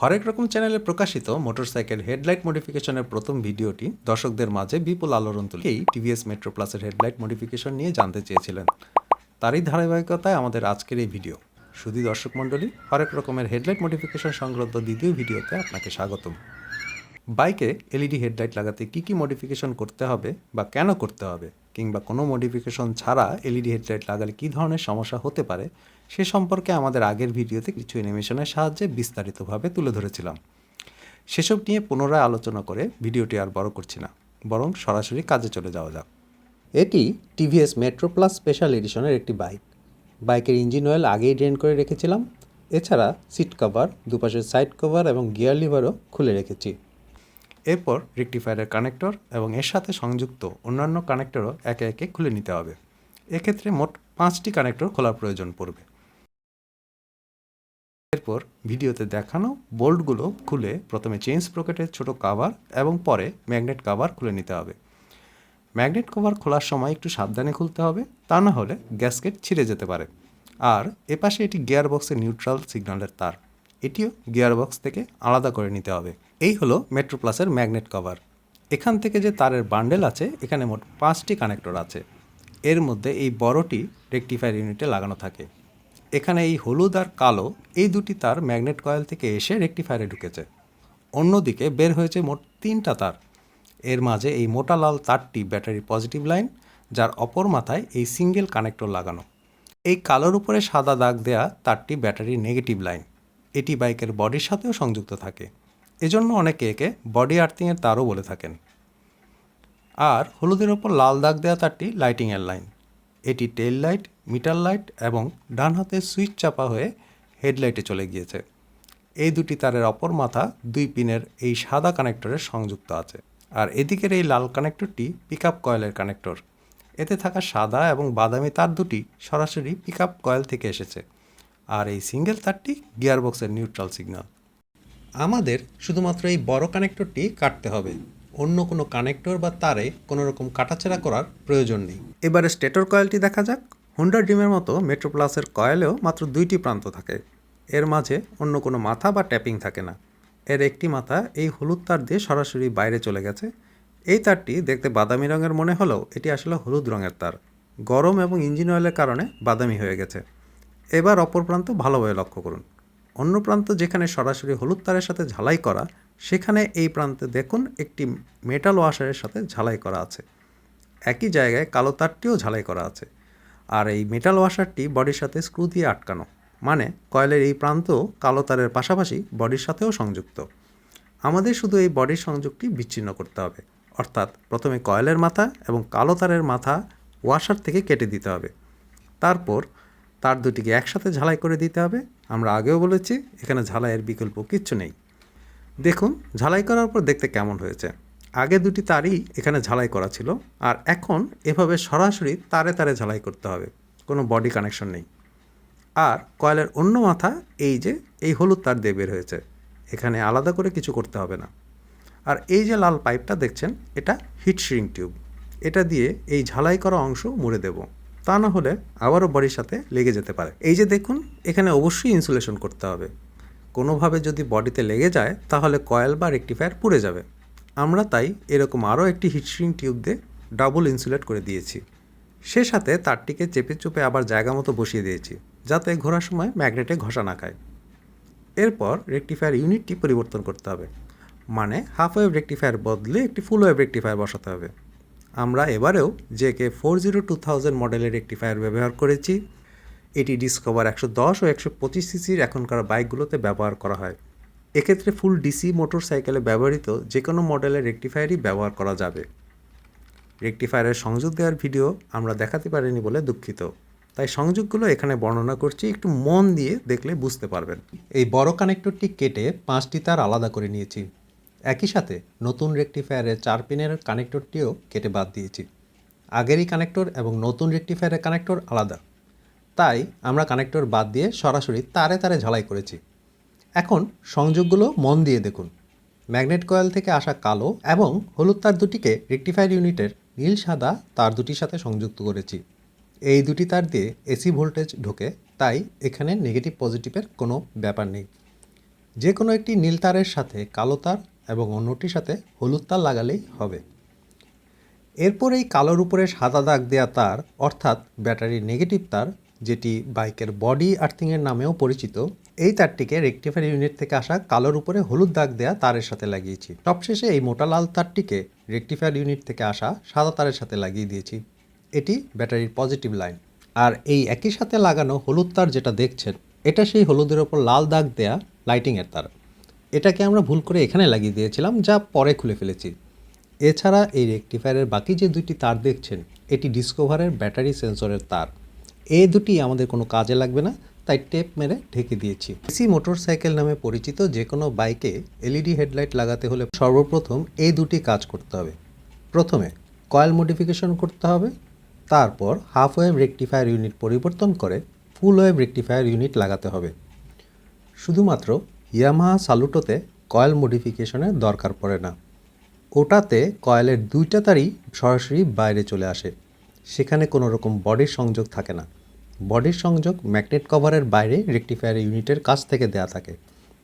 হরেক রকম চ্যানেলে প্রকাশিত মোটরসাইকেল হেডলাইট মডিফিকেশনের প্রথম ভিডিওটি দর্শকদের মাঝে বিপুল আলোড়ন তুলে এই টিভিএস মেট্রো প্লাসের হেডলাইট মডিফিকেশন নিয়ে জানতে চেয়েছিলেন। তারই ধারাবাহিকতায় আমাদের আজকের এই ভিডিও। শুধু দর্শক মণ্ডলী, হরেক রকমের হেডলাইট মডিফিকেশন সংক্রান্ত দ্বিতীয় ভিডিওতে আপনাকে স্বাগতম। বাইকে এলইডি হেডলাইট লাগাতে কী কী মডিফিকেশন করতে হবে বা কেন করতে হবে, কিংবা কোনো মডিফিকেশন ছাড়া এলইডি হেডলাইট লাগালে কী ধরনের সমস্যা হতে পারে সে সম্পর্কে আমাদের আগের ভিডিওতে কিছু অ্যানিমেশনের সাহায্যে বিস্তারিতভাবে তুলে ধরেছিলাম। সেসব নিয়ে পুনরায় আলোচনা করে ভিডিওটি আর বড় করছি না, বরং সরাসরি কাজে চলে যাওয়া যাক। এটি টিভিএস মেট্রো প্লাস স্পেশাল এডিশনের একটি বাইক। বাইকের ইঞ্জিন অয়েল আগেই ড্রেন করে রেখেছিলাম। এছাড়া সিট কভার, দুপাশের সাইড কভার এবং গিয়ার লিভারও খুলে রেখেছি। এরপর রেকটিফায়ারের কানেক্টর এবং এর সাথে সংযুক্ত অন্যান্য কানেক্টরও একে একে খুলে নিতে হবে। এক্ষেত্রে মোট পাঁচটি কানেক্টর খোলার প্রয়োজন পড়বে। এরপর ভিডিওতে দেখানো বোল্টগুলো খুলে প্রথমে চেইন স্প্রকেটের ছোট কাভার এবং পরে ম্যাগনেট কাভার খুলে নিতে হবে। ম্যাগনেট কভার খোলার সময় একটু সাবধানে খুলতে হবে, তা না হলে গ্যাসকেট ছিঁড়ে যেতে পারে। আর এপাশে এটি গিয়ার বক্সের নিউট্রাল সিগন্যালের তার। এটিও গিয়ার বক্স থেকে আলাদা করে নিতে হবে। এই হলো মেট্রো প্লাসের ম্যাগনেট কভার। এখান থেকে যে তারের বান্ডেল আছে, এখানে মোট পাঁচটি কানেক্টর আছে। এর মধ্যে এই বড়টি রেকটিফায়ার ইউনিটে লাগানো থাকে। এখানে এই হলুদ আর কালো এই দুটি তার ম্যাগনেট কয়েল থেকে এসে রেকটিফায়ারে ঢুকেছে। অন্যদিকে বের হয়েছে মোট তিনটা তার। এর মাঝে এই মোটা লাল তারটি ব্যাটারি পজিটিভ লাইন, যার অপর মাথায় এই সিঙ্গেল কানেক্টর লাগানো। এই কালোর উপরে সাদা দাগ দেয়া তারটি ব্যাটারির নেগেটিভ লাইন। এটি বাইকের বডির সাথেও সংযুক্ত থাকে। এজন্য অনেকে একে বডি আর্থিংয়ের তারও বলে থাকেন। আর হলুদের ওপর লাল দাগ দেওয়া তারটি লাইটিংয়ের লাইন। এটি টেল লাইট মিটার লাইট এবং ডান হাতে সুইচ চাপা হয়ে হেডলাইটে চলে গিয়েছে। এই দুটি তারের অপর মাথা দুই পিনের এই সাদা কানেক্টরের সংযুক্ত আছে। আর এদিকের এই লাল কানেক্টরটি পিক আপ কয়েলের কানেক্টর। এতে থাকা সাদা এবং বাদামি তার দুটি সরাসরি পিক আপ কয়েল থেকে এসেছে। আর এই সিঙ্গেল তারটি গিয়ারবক্সের নিউট্রাল সিগন্যাল আমাদের শুধুমাত্র এই বড় কানেক্টরটি কাটতে হবে। অন্য কোনো কানেক্টর বা তারে কোনো রকম কাটাছেড়া করার প্রয়োজন নেই। এবারে স্টেটর কয়েলটি দেখা যাক। হোন্ডা ডিমের মতো মেট্রো প্লাসের কয়েলেও মাত্র দুইটি প্রান্ত থাকে। এর মাঝে অন্য কোনো মাথা বা ট্যাপিং থাকে না। এর একটি মাথা এই হলুদ তার দিয়ে সরাসরি বাইরে চলে গেছে। এই তারটি দেখতে বাদামি রঙের মনে হলেও এটি আসলে হলুদ রঙের তার। গরম এবং ইঞ্জিন অয়েলের কারণে বাদামি হয়ে গেছে। এবার অপর প্রান্ত ভালোভাবে লক্ষ্য করুন। অন্য প্রান্ত যেখানে সরাসরি হলুদ তারের সাথে ঝালাই করা, সেখানে এই প্রান্তে দেখুন একটি মেটাল ওয়াশারের সাথে ঝালাই করা আছে। একই জায়গায় কালো তারটিও ঝালাই করা আছে। আর এই মেটাল ওয়াশারটি বডির সাথে স্ক্রু দিয়ে আটকানো। মানে কয়েলের এই প্রান্ত কালো তারের পাশাপাশি বডির সাথেও সংযুক্ত। আমাদের শুধু এই বডির সংযোগটি বিচ্ছিন্ন করতে হবে। অর্থাৎ, প্রথমে কয়েলের মাথা এবং কালো তারের মাথা ওয়াশার থেকে কেটে দিতে হবে। তারপর, তার দুটিকে একসাথে ঝালাই করে দিতে হবে। আমরা আগেও বলেছি, এখানে ঝালাইয়ের বিকল্প কিচ্ছু নেই। দেখুন, ঝালাই করার পর দেখতে কেমন হয়েছে। আগে দুটি তারই এখানে ঝালাই করা ছিল, আর এখন এভাবে সরাসরি তারে তারে ঝালাই করতে হবে, কোনো বডি কানেকশন নেই। আর কয়েলের অন্য মাথা এই যে, এই হলুদ তার দিয়ে বের হয়েছে, এখানে আলাদা করে কিছু করতে হবে না। আর এই যে লাল পাইপটা দেখছেন, এটা হিট শ্রিং টিউব এটা দিয়ে এই ঝালাই করা অংশ মুড়ে দেব, তা না হলে আবারও বডির সাথে লেগে যেতে পারে। এই যে দেখুন, এখানে অবশ্যই ইনসুলেশন করতে হবে, কোনোভাবে যদি বডিতে লেগে যায়, তাহলে কয়েল বা রেকটিফায়ার পুড়ে যাবে। আমরা তাই এরকম আরও একটি হিটস্ট্রিং টিউব দিয়ে ডাবল ইনসুলেট করে দিয়েছি। সে সাথে তারটিকে চেপে চুপে আবার জায়গা মতো বসিয়ে দিয়েছি, যাতে ঘোরার সময় ম্যাগনেটে ঘষা না খায়। এরপর রেকটিফায়ার ইউনিটটি পরিবর্তন করতে হবে মানে হাফ ওয়েভ রেকটিফায়ার বদলে একটি ফুল ওয়েভ রেকটিফায়ার বসাতে হবে। আমরা এবারেও JK four zero two thousand মডেলের রেকটিফায়ার ব্যবহার করেছি। এটি ডিসকভার একশো দশ ও একশো পঁচিশ সিসির এখনকার বাইকগুলোতে ব্যবহার করা হয়। এক্ষেত্রে ফুল ডিসি মোটর সাইকেলে ব্যবহৃত যে কোনো মডেলের রেকটিফায়ারই ব্যবহার করা যাবে। রেকটিফায়ারের সংযোগ দেওয়ার ভিডিও আমরা দেখাতে পারিনি বলে দুঃখিত। তাই সংযোগগুলো এখানে বর্ণনা করছি, একটু মন দিয়ে দেখলে বুঝতে পারবেন। এই বড় কানেক্টরটি কেটে পাঁচটি তার আলাদা করে নিয়েছি। একই সাথে নতুন রেকটিফায়ারের চার পিনের কানেক্টরটিও কেটে বাদ দিয়েছি। আগেরই কানেক্টর এবং নতুন রেকটিফায়ারের কানেক্টর আলাদা। তাই আমরা কানেক্টর বাদ দিয়ে সরাসরি তারে তারে ঝালাই করেছি। এখন সংযোগগুলো মন দিয়ে দেখুন। ম্যাগনেট কয়েল থেকে আসা কালো এবং হলুদ তার দুটিকে রেকটিফায়ার ইউনিটের নীল সাদা তার দুটির সাথে সংযুক্ত করেছি। এই দুটি তার দিয়ে এসি ভোল্টেজ ঢোকে, তাই এখানে নেগেটিভ পজিটিভের কোনো ব্যাপার নেই। যে কোনো একটি নীল তারের সাথে কালো তার এবং অন্যটির সাথে হলুদ তার লাগালেই হবে। এরপর এই কালোর উপরে সাদা দাগ দেওয়া তার, অর্থাৎ ব্যাটারির নেগেটিভ তার যেটি বাইকের বডি আর্থিংয়ের নামেও পরিচিত, এই তারটিকে রেকটিফায়ার ইউনিট থেকে আসা কালোর উপরে হলুদ দাগ দেয়া তারের সাথে লাগিয়েছি। সবশেষে এই মোটা লাল তারটিকে রেকটিফায়ার ইউনিট থেকে আসা সাদা তারের সাথে লাগিয়ে দিয়েছি। এটি ব্যাটারির পজিটিভ লাইন। আর এই একই সাথে লাগানো হলুদ তার যেটা দেখছেন, এটা সেই হলুদের ওপর লাল দাগ দেয়া লাইটিংয়ের তার। এটাকে আমরা ভুল করে এখানে লাগিয়ে দিয়েছিলাম, যা পরে খুলে ফেলেছি। এছাড়া এই রেকটিফায়ারের বাকি যে দুইটি তার দেখছেন, এটি ডিসকভারের ব্যাটারি সেন্সরের তার। এই দুটি আমাদের কোনো কাজে লাগবে না, তাই টেপ মেরে ঢেকে দিয়েছি। এসি মোটরসাইকেল নামে পরিচিত যে কোনো বাইকে এলইডি হেডলাইট লাগাতে হলে সর্বপ্রথম এই দুটি কাজ করতে হবে। প্রথমে কয়েল মডিফিকেশন করতে হবে, তারপর হাফ ওয়েভ রেকটিফায়ার ইউনিট পরিবর্তন করে ফুল ওয়েভ রেকটিফায়ার ইউনিট লাগাতে হবে। শুধুমাত্র ইয়ামাহা সালুটোতে কয়েল মডিফিকেশনের দরকার পড়ে না। ওটাতে কয়েলের দুইটা তারই সরাসরি বাইরে চলে আসে, সেখানে কোনো রকম বডির সংযোগ থাকে না। বডির সংযোগ ম্যাগনেট কভারের বাইরে রেকটিফায়ার ইউনিটের কাছ থেকে দেয়া থাকে।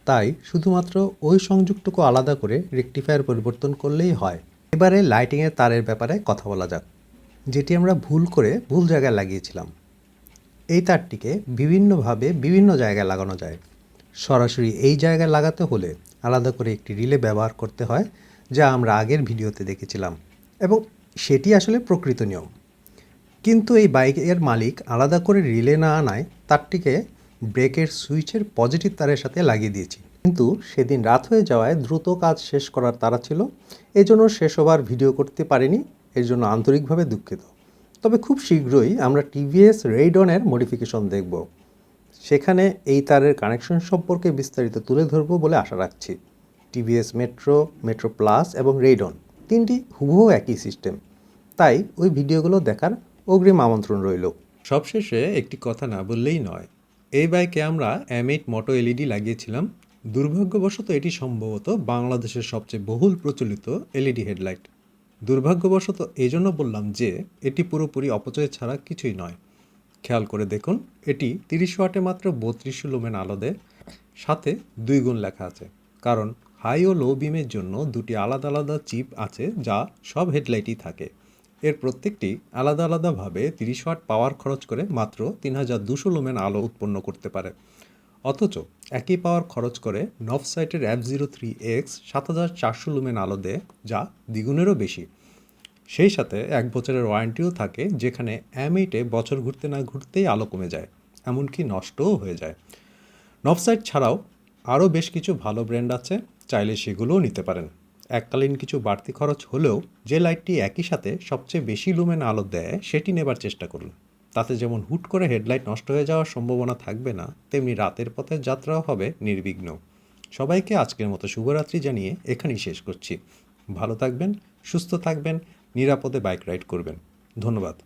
তাই শুধুমাত্র ওই সংযোগটুকু আলাদা করে রেকটিফায়ার পরিবর্তন করলেই হয়। এবারে লাইটিংয়ের তারের ব্যাপারে কথা বলা যাক, যেটি আমরা ভুল করে ভুল জায়গায় লাগিয়েছিলাম। এই তারটিকে বিভিন্নভাবে বিভিন্ন জায়গায় লাগানো যায়। সরাসরি এই জায়গায় লাগাতে হলে আলাদা করে একটি রিলে ব্যবহার করতে হয়, যা আমরা আগের ভিডিওতে দেখেছিলাম। এবং সেটি আসলে প্রকৃত নিয়ম। কিন্তু এই বাইকের মালিক আলাদা করে রিলে না আনায় তারটিকে ব্রেকের সুইচের পজিটিভ তারের সাথে লাগিয়ে দিয়েছি। কিন্তু সেদিন রাত হয়ে যাওয়ায় দ্রুত কাজ শেষ করার তারা ছিল। এজন্য শেষ হবার ভিডিও করতে পারিনি, এর জন্য আন্তরিকভাবে দুঃখিত। তবে খুব শীঘ্রই আমরা টিভিএস রেইডনের মডিফিকেশন দেখব। সেখানে এই তারের কানেকশন সম্পর্কে বিস্তারিত তুলে ধরবো বলে আশা রাখছি। টিভিএস মেট্রো মেট্রো প্লাস এবং রেইডন তিনটি হুবহু একই সিস্টেম। তাই ওই ভিডিওগুলো দেখার অগ্রিম আমন্ত্রণ রইল। সবশেষে একটি কথা না বললেই নয়। এই বাইকে আমরা এম এইট মোটো এলইডি লাগিয়েছিলাম। দুর্ভাগ্যবশত এটি সম্ভবত বাংলাদেশের সবচেয়ে বহুল প্রচলিত এলইডি হেডলাইট। দুর্ভাগ্যবশত এই জন্য বললাম যে, এটি পুরোপুরি অপচয় ছাড়া কিছুই নয়। খেয়াল করে দেখুন, এটি তিরিশ ওয়াটে মাত্র বত্রিশশো লুমেন আলো দেয়। সাথে দুই গুণ লেখা আছে। কারণ হাই ও লো বিমের জন্য দুটি আলাদা আলাদা চিপ আছে যা সব হেডলাইটই থাকে। এর প্রত্যেকটি আলাদা আলাদাভাবে তিরিশ ওয়াট পাওয়ার খরচ করে মাত্র তিন হাজার দুশো লুমেন আলো উৎপন্ন করতে পারে। অথচ একই পাওয়ার খরচ করে নফ সাইটের অ্যাপ জিরো থ্রি এক্স সাত হাজার চারশো লুমেন আলো দেয়, যা দ্বিগুণেরও বেশি। সেই সাথে এক বছরের ওয়ারেন্টিও থাকে, যেখানে এম এইটে বছর ঘুরতে না ঘুরতেই আলো কমে যায়, এমনকি নষ্টও হয়ে যায়। নফসাইট ছাড়াও আরও বেশ কিছু ভালো ব্র্যান্ড আছে, চাইলে সেগুলোও নিতে পারেন। এককালীন কিছু বাড়তি খরচ হলেও যে লাইটটি একই সাথে সবচেয়ে বেশি লুমেন আলো দেয়, সেটি নেবার চেষ্টা করুন। তাতে যেমন হুট করে হেডলাইট নষ্ট হয়ে যাওয়ার সম্ভাবনা থাকবে না, তেমনি রাতের পথে যাত্রাও হবে নির্বিঘ্ন। সবাইকে আজকের মতো শুভরাত্রি জানিয়ে এখানেই শেষ করছি। ভালো থাকবেন, সুস্থ থাকবেন, নিরাপদে বাইক রাইড করবেন। ধন্যবাদ।